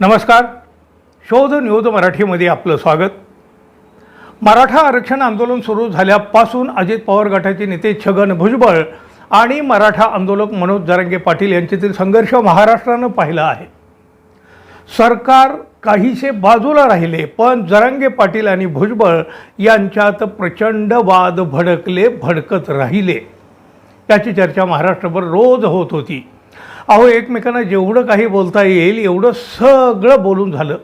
नमस्कार. शोध न्यूज मराठीमध्ये आपलं स्वागत. मराठा आरक्षण आंदोलन सुरू झाल्यापासून अजित पवार गटाचे नेते छगन भुजबळ आणि मराठा आंदोलक मनोज जरांगे पाटील यांच्यातील संघर्ष महाराष्ट्रानं पाहिला आहे. सरकार काहीसे बाजूला राहिले पण जरांगे पाटील आणि भुजबळ यांच्यात प्रचंड वाद भडकले भडकत राहिले. याची चर्चा महाराष्ट्रभर रोज होत होती. अहो एकमेकांना जेवढं काही बोलता येईल एवढं सगळं बोलून झालं.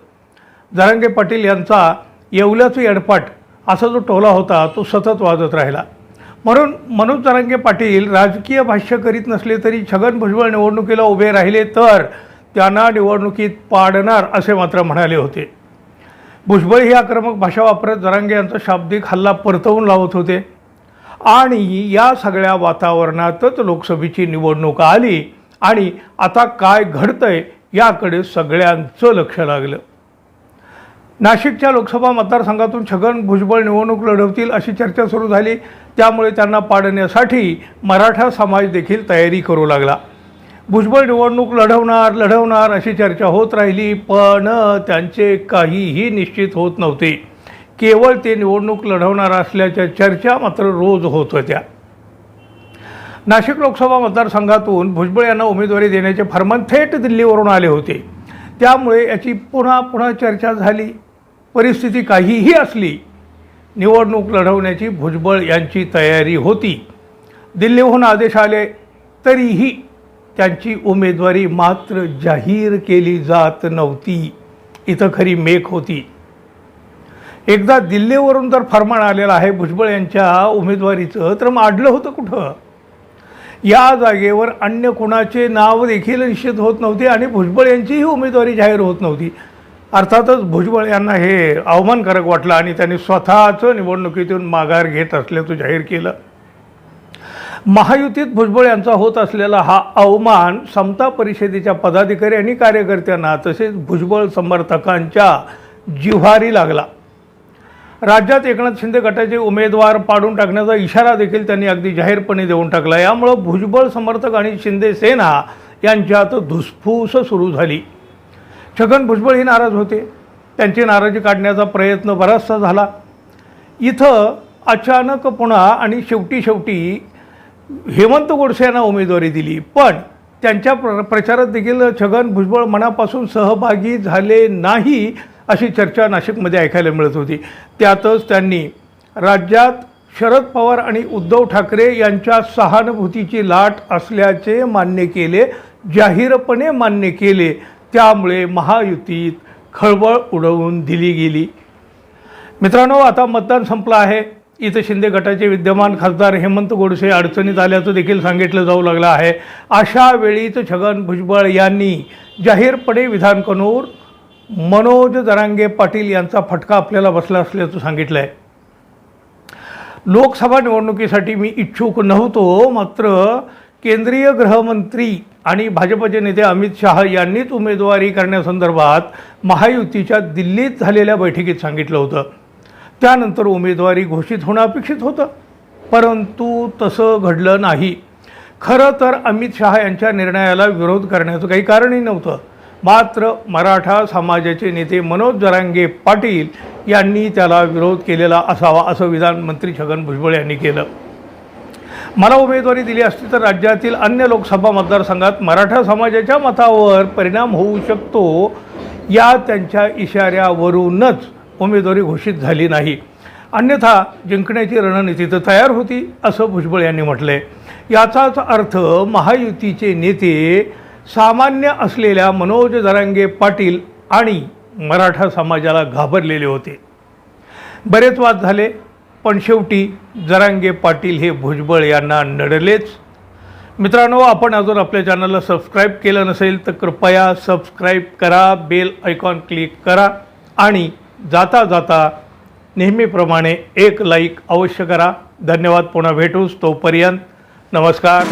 जरांगे पाटील यांचा येवल्याचं एडपाट असा जो टोला होता तो सतत वाजत राहिला. म्हणून मनोज जरांगे पाटील राजकीय भाष्य करीत नसले तरी छगन भुजबळ निवडणुकीला उभे राहिले तर त्यांना निवडणुकीत पाडणार असे मात्र म्हणाले होते. भुजबळ ही आक्रमक भाषा वापरत जरांगे यांचा शाब्दिक हल्ला परतवून लावत होते. आणि या सगळ्या वातावरणातच लोकसभेची निवडणूक आली. आणि आता काय घडतंय याकडे सगळ्यांचं लक्ष लागलं. नाशिकच्या लोकसभा मतदारसंघातून छगन भुजबळ निवडणूक लढवतील अशी चर्चा सुरू झाली. त्यामुळे त्यांना पाडण्यासाठी मराठा समाज देखील तयारी करू लागला. भुजबळ निवडणूक लढवणार लढवणार अशी चर्चा होत राहिली पण त्यांचे काहीही निश्चित होत नव्हते. केवळ ते निवडणूक लढवणार असल्याच्या चर्चा मात्र रोज होत होत्या. नाशिक लोकसभा मतदारसंघातून भुजबळ यांना उमेदवारी देण्याचे फरमान थेट दिल्लीवरून आले होते. त्यामुळे याची पुन्हा पुन्हा चर्चा झाली. परिस्थिती काहीही असली निवडणूक लढवण्याची भुजबळ यांची तयारी होती. दिल्लीहून आदेश आले तरीही त्यांची उमेदवारी मात्र जाहीर केली जात नव्हती. इथं खरी मेक होती. एकदा दिल्लीवरून जर फरमान आलेलं आहे भुजबळ यांच्या उमेदवारीचं तर मग आडलं होतं कुठं? या जागेवर अन्य कुणाचे नाव देखील निश्चित होत नव्हते आणि भुजबळ यांचीही उमेदवारी जाहीर होत नव्हती. अर्थातच भुजबळ यांना हे अवमानकारक वाटलं आणि त्यांनी स्वतःचं निवडणुकीतून माघार घेत असल्याचं जाहीर केलं. महायुतीत भुजबळ यांचा होत असलेला हा अवमान समता परिषदेच्या पदाधिकारी आणि कार्यकर्त्यांना तसेच भुजबळ समर्थकांच्या जिव्हारी लागला. राज्यात एकनाथ शिंदे गटाचे उमेदवार पाडून टाकण्याचा इशारा देखील त्यांनी अगदी जाहीरपणे देऊन टाकला. यामुळं भुजबळ समर्थक आणि शिंदे सेना यांच्यात धुसफूस सुरू झाली. छगन भुजबळ ही नाराज होते. त्यांची नाराजी काढण्याचा प्रयत्न बराचसा झाला. इथं अचानक पुन्हा आणि शेवटी शेवटी हेमंत गोडसे यांना उमेदवारी दिली. पण त्यांच्या प्र प्रचारात देखील छगन भुजबळ मनापासून सहभागी झाले नाही. अशी चर्चा नाशिकमध्ये ऐकायला मिळत होती. त्यातच त्यांनी राज्यात शरद पवार आणि उद्धव ठाकरे यांच्या सहानुभूतीची लाट असल्याचे मान्य केले जाहीरपणे मान्य केले. त्यामुळे महायुतीत खळबळ उडवून दिली गेली. मित्रांनो आता मतदान संपलं आहे. इथं शिंदे गटाचे विद्यमान खासदार हेमंत गोडसे अडचणीत आल्याचं देखील सांगितलं जाऊ लागलं आहे. अशा वेळीच छगन भुजबळ यांनी जाहीरपणे विधान कनूर मनोज जरांगे पाटील यांचा फटका आपल्याला बसला असल्याचं सांगितलं आहे लोकसभा निवडणुकीसाठी मी इच्छुक नव्हतो मात्र केंद्रीय गृहमंत्री आणि भाजपचे नेते अमित शहा यांनीच उमेदवारी करण्यासंदर्भात महायुतीच्या दिल्लीत झालेल्या बैठकीत सांगितलं होतं. त्यानंतर उमेदवारी घोषित होणं अपेक्षित होतं. परंतु तसं घडलं नाही. खरं तर अमित शहा यांच्या निर्णयाला विरोध करण्याचं काही कारणही नव्हतं. मात्र मराठा समाजाचे नेते मनोज जरांगे पाटील यांनी त्याला विरोध केलेला असावा असं विधान मंत्री छगन भुजबळ यांनी केलं. मला उमेदवारी दिली असती तर राज्यातील अन्य लोकसभा मतदारसंघात मराठा समाजाच्या मतावर परिणाम होऊ शकतो या त्यांच्या इशाऱ्यावरूनच उमेदवारी घोषित झाली नाही. अन्यथा जिंकण्याची रणनीती तर तयार होती असं भुजबळ यांनी म्हटलं आहे याचाच अर्थ महायुतीचे नेते सामान्य असलेल्या मनोज जरांगे पाटील आणि मराठा समाजाला घाबरलेले होते. बरेच वाद झाले पण शेवटी जरांगे पाटील हे भुजबळ यांना नडलेच. मित्रांनो आपण अजून आपल्या चॅनलला सबस्क्राईब केलं नसेल तर कृपया सबस्क्राईब करा बेल आयकॉन क्लिक करा आणि जाता जाता नेहमीप्रमाणे एक लाईक अवश्य करा. धन्यवाद पुन्हा भेटूच तोपर्यंत. नमस्कार.